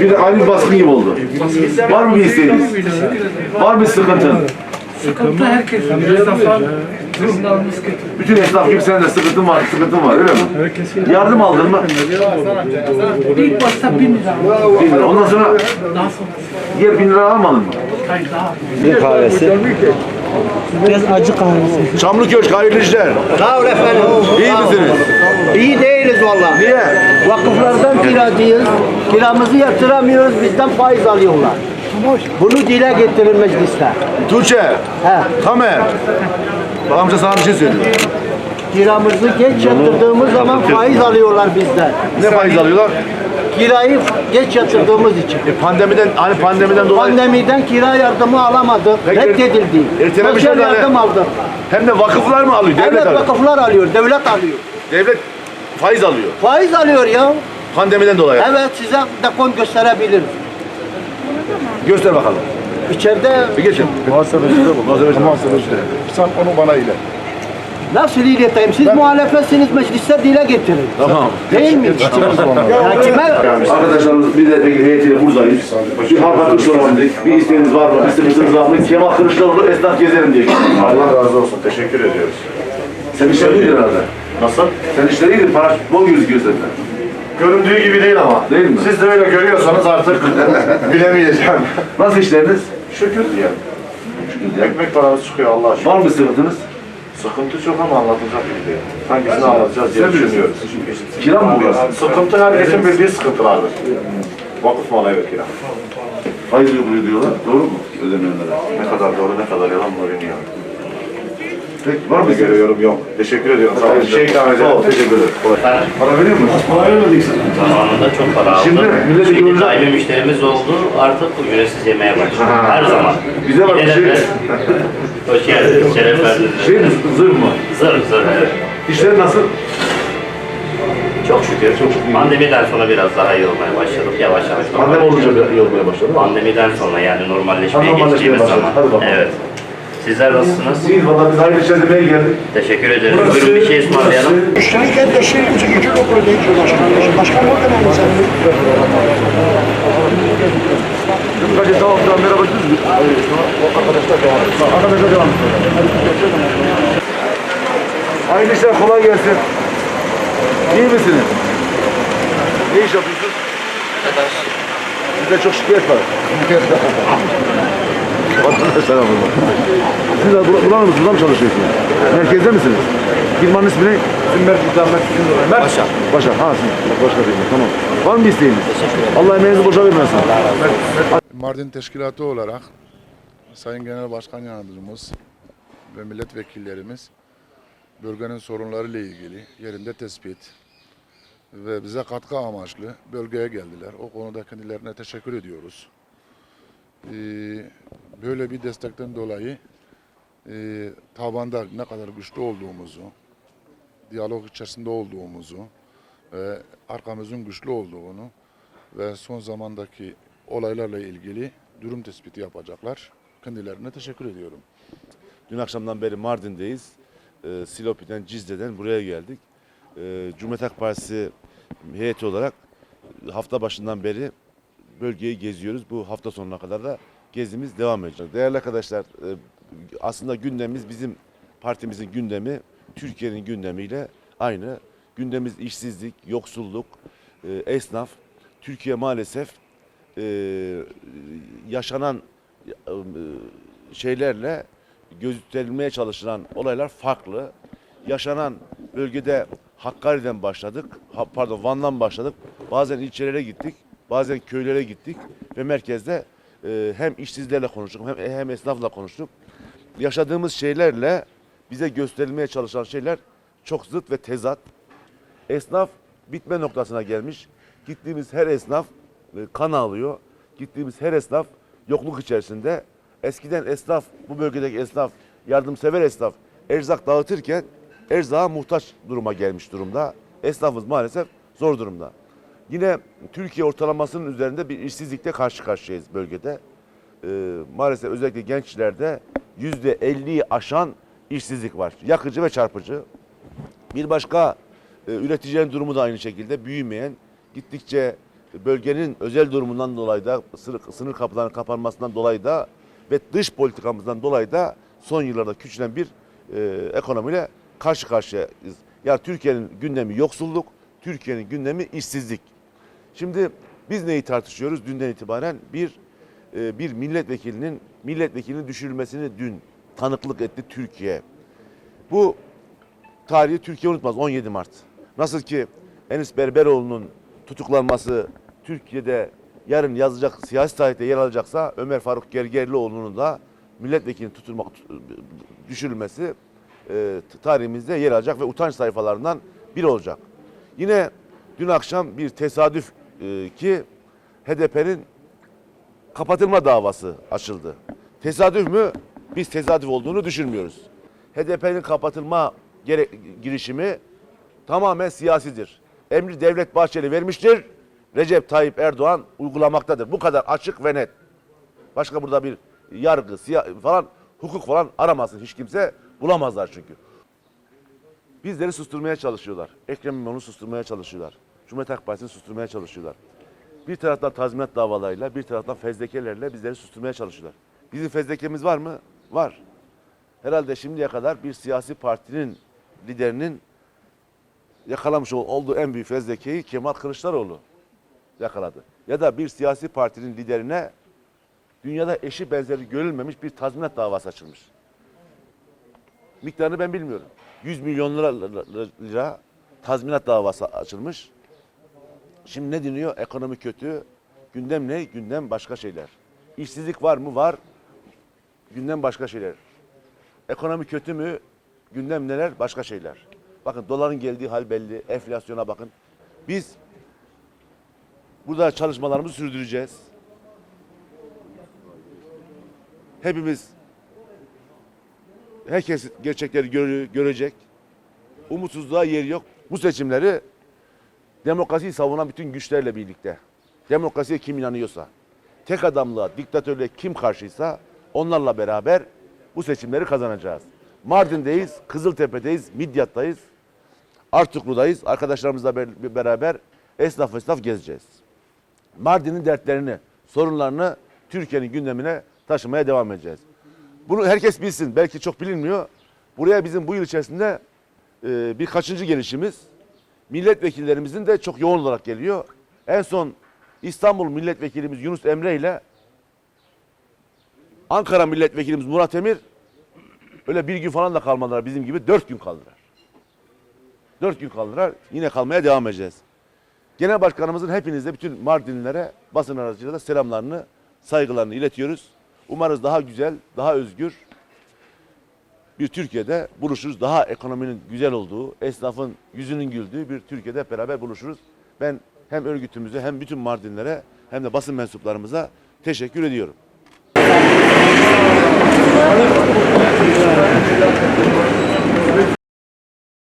Bir de aynı baskın gibi oldu. Var mı bir isteğiniz? Var mı sıkıntın? Sıkıntı herkes. Bütün esnaf gibi senin de sıkıntın var, sıkıntın var öyle mi? Yardım aldın mı? İlk başta bin lira. Bin lira. Ondan sonra Daha sonra diğer bin lira almadın mı? hayır daha. Bir kahvesi. Biraz acı kahvesi. Çamlıköşk hayırlı işler. Sağ ol efendim. İyi misiniz? İyi değiliz vallahi. Niye? Vakıflardan kiracıyız. Kiramızı yatıramıyoruz. Bizden faiz alıyorlar. Bunu dile getirir mecliste. Tuğçe, He. Tamer. Bak amca sana bir şey söylüyor. Kiramızı geç yatırdığımız zaman faiz alıyorlar bizden. Ne faiz alıyorlar? Kirayı geç yatırdığımız için. E pandemiden, hani pandemiden dolayı Pandemiden kira yardımı alamadık. Peki, Reddedildi. ertelemişler Sosyal yani. yardım aldık. hem de vakıflar mı alıyor? Devlet Evet alıyor. vakıflar alıyor. Devlet alıyor. Devlet faiz alıyor. Faiz alıyor ya. Pandemiden dolayı. Evet size dekon gösterebilirim. Göster bakalım. İçeride Bir geçin. Muhasebecide bu. Muhasebeci. Muhasebecide. Sen onu bana ilet. nasıl ileteyim? Siz muhalefetsiniz mecliste dile getirin. Tamam. Değil mi? Ya kime? Arkadaşlarımız milletvekili heyetiyle buradayız. Bir halka dedik. Bir isteğiniz var mı? Bir sıkıntınız var mı? Kemal Kılıçdaroğlu esnaf gezelim diye. Allah razı olsun. Teşekkür ediyoruz. Sen işler iyidir herhalde. Nasıl? Sen işler iyidir. Para bol gözüküyor senden. Göründüğü gibi değil ama. Değil mi? Siz de öyle görüyorsanız artık bilemeyeceğim. Nasıl işleriniz? Şükür diye. Ekmek paramız çıkıyor Allah aşkına. Var mı sıkıntınız? Sıkıntı çok ama anlatılacak gibi değil. Hangisini anlatacağız diye düşünüyoruz. Kira mı burası? Sıkıntı herkesin bildiği sıkıntılardır. Vakıf malı evet kira. Uyguluyor diyorlar. Doğru mu? Ödemeyenlere. Ne kadar doğru ne kadar yalan bunu bilmiyorum. Peki var mı göre yorum yok. Teşekkür ediyorum. Sağ olun. Bir şey ikram Sağ ol. Teşekkür ederim. Para veriyor musun? Para vermedik. Zamanında çok para aldım. Şimdi milleti Şimdi görünce- daimi müşterimiz oldu. Artık ücretsiz yemeye başladı. Ha. Her zaman. Bize bak bir Yine şey- Hoş geldiniz. Şeref verdiniz. Şey mi? Zırh mı? Zır zır. Evet. İşleri nasıl? Çok şükür. Çok şükür. Pandemiden sonra biraz daha iyi olmaya başladık. Yavaş yavaş. Pandemi olunca bir iyi olmaya başladı. Pandemiden sonra yani normalleşmeye normalleşmeye geçtiğimiz başladı. zaman. Hadi bakalım. Evet. Sizler nasılsınız? İyi valla biz işler demeye geldik. Teşekkür ederiz. Buyurun bir şey ısmarlayalım. Müşterken de şey gücü okulu değil ki başkan. Başkan orada mı sen? Hadi tamam tamam merhaba düz mü? Arkadaşlar devam et. Arkadaşlar devam et. Hayırlı işler kolay gelsin. İyi misiniz? Ne iş yapıyorsunuz? Sizde çok şikayet var. Selam olsun. Siz de bur- buranın mısınız? Burada mı çalışıyorsunuz? Merkezde misiniz? Firmanın ismi ne? Sümer Sultanmet Ömer. Başa. Başa. Ha siz başka firma. Tamam. Var mı bir isteğiniz? Allah emeğinizi boşa vermesin. Mardin Teşkilatı olarak Sayın Genel Başkan Yardımcımız ve milletvekillerimiz bölgenin sorunlarıyla ilgili yerinde tespit ve bize katkı amaçlı bölgeye geldiler. O konuda kendilerine teşekkür ediyoruz. Ee, böyle bir destekten dolayı e, tabanda ne kadar güçlü olduğumuzu, diyalog içerisinde olduğumuzu ve arkamızın güçlü olduğunu ve son zamandaki olaylarla ilgili durum tespiti yapacaklar. Kendilerine teşekkür ediyorum. Dün akşamdan beri Mardin'deyiz. Ee, Silopi'den, Cizre'den buraya geldik. Ee, Cumhuriyet Halk Partisi heyeti olarak hafta başından beri bölgeyi geziyoruz. Bu hafta sonuna kadar da gezimiz devam edecek. Değerli arkadaşlar, e, aslında gündemimiz bizim partimizin gündemi Türkiye'nin gündemiyle aynı. Gündemimiz işsizlik, yoksulluk, e, esnaf. Türkiye maalesef e, yaşanan şeylerle gösterilmeye çalışılan olaylar farklı. Yaşanan bölgede Hakkari'den başladık, pardon Van'dan başladık. Bazen ilçelere gittik, bazen köylere gittik ve merkezde e, hem işsizlerle konuştuk hem, hem esnafla konuştuk. Yaşadığımız şeylerle bize gösterilmeye çalışan şeyler çok zıt ve tezat. Esnaf bitme noktasına gelmiş. Gittiğimiz her esnaf e, kan ağlıyor. Gittiğimiz her esnaf yokluk içerisinde. Eskiden esnaf, bu bölgedeki esnaf, yardımsever esnaf erzak dağıtırken erzağa muhtaç duruma gelmiş durumda. Esnafımız maalesef zor durumda. Yine Türkiye ortalamasının üzerinde bir işsizlikte karşı karşıyayız bölgede. Ee, maalesef özellikle gençlerde yüzde 50'yi aşan işsizlik var. Yakıcı ve çarpıcı. Bir başka e, üreticilerin durumu da aynı şekilde büyümeyen, gittikçe bölgenin özel durumundan dolayı da sınır, sınır kapılarının kapanmasından dolayı da ve dış politikamızdan dolayı da son yıllarda küçülen bir e, ekonomiyle karşı karşıyayız. Yani Türkiye'nin gündemi yoksulluk, Türkiye'nin gündemi işsizlik. Şimdi biz neyi tartışıyoruz? Dünden itibaren bir e, bir milletvekilinin milletvekilinin düşürülmesini dün tanıklık etti Türkiye. Bu tarihi Türkiye unutmaz 17 Mart. Nasıl ki Enis Berberoğlu'nun tutuklanması Türkiye'de yarın yazacak siyasi tarihte yer alacaksa Ömer Faruk Gergerlioğlu'nun da milletvekilinin tutulmak düşürülmesi e, tarihimizde yer alacak ve utanç sayfalarından biri olacak. Yine dün akşam bir tesadüf e, ki HDP'nin kapatılma davası açıldı. Tesadüf mü? Biz tesadüf olduğunu düşünmüyoruz. HDP'nin kapatılma girişimi tamamen siyasidir. Emri Devlet Bahçeli vermiştir. Recep Tayyip Erdoğan uygulamaktadır. Bu kadar açık ve net. Başka burada bir yargı, falan, hukuk falan aramasın hiç kimse. Bulamazlar çünkü. Bizleri susturmaya çalışıyorlar. Ekrem İmamoğlu'nu susturmaya çalışıyorlar. Cumhuriyet Halk Partisi'ni susturmaya çalışıyorlar. Bir taraftan tazminat davalarıyla, bir taraftan fezlekelerle bizleri susturmaya çalışıyorlar. Bizim fezlekemiz var mı? Var. Herhalde şimdiye kadar bir siyasi partinin liderinin yakalamış ol- olduğu en büyük fezlekeyi Kemal Kılıçdaroğlu yakaladı. Ya da bir siyasi partinin liderine dünyada eşi benzeri görülmemiş bir tazminat davası açılmış. Miktarını ben bilmiyorum. 100 milyon lira, lira tazminat davası açılmış. Şimdi ne deniyor? Ekonomi kötü. Gündem ne? Gündem başka şeyler. İşsizlik var mı? Var. Gündem başka şeyler. Ekonomi kötü mü? Gündem neler? Başka şeyler. Bakın doların geldiği hal belli. Enflasyona bakın. Biz burada çalışmalarımızı sürdüreceğiz. Hepimiz herkes gerçekleri görecek. Umutsuzluğa yer yok. Bu seçimleri demokrasiyi savunan bütün güçlerle birlikte. Demokrasiye kim inanıyorsa, tek adamlığa, diktatörlüğe kim karşıysa onlarla beraber bu seçimleri kazanacağız. Mardin'deyiz, Kızıltepe'deyiz, Midyat'tayız, Artuklu'dayız. Arkadaşlarımızla ber- beraber esnaf esnaf gezeceğiz. Mardin'in dertlerini, sorunlarını Türkiye'nin gündemine taşımaya devam edeceğiz. Bunu herkes bilsin. Belki çok bilinmiyor. Buraya bizim bu yıl içerisinde e, bir kaçıncı gelişimiz. Milletvekillerimizin de çok yoğun olarak geliyor. En son İstanbul milletvekilimiz Yunus Emre ile Ankara milletvekilimiz Murat Emir öyle bir gün falan da kalmadılar bizim gibi. Dört gün kaldılar. Dört gün kaldılar. Yine kalmaya devam edeceğiz. Genel Başkanımızın hepinize bütün Mardinlilere basın aracılığıyla selamlarını, saygılarını iletiyoruz. Umarız daha güzel, daha özgür bir Türkiye'de buluşuruz. Daha ekonominin güzel olduğu, esnafın yüzünün güldüğü bir Türkiye'de beraber buluşuruz. Ben hem örgütümüze hem bütün Mardinlere hem de basın mensuplarımıza teşekkür ediyorum.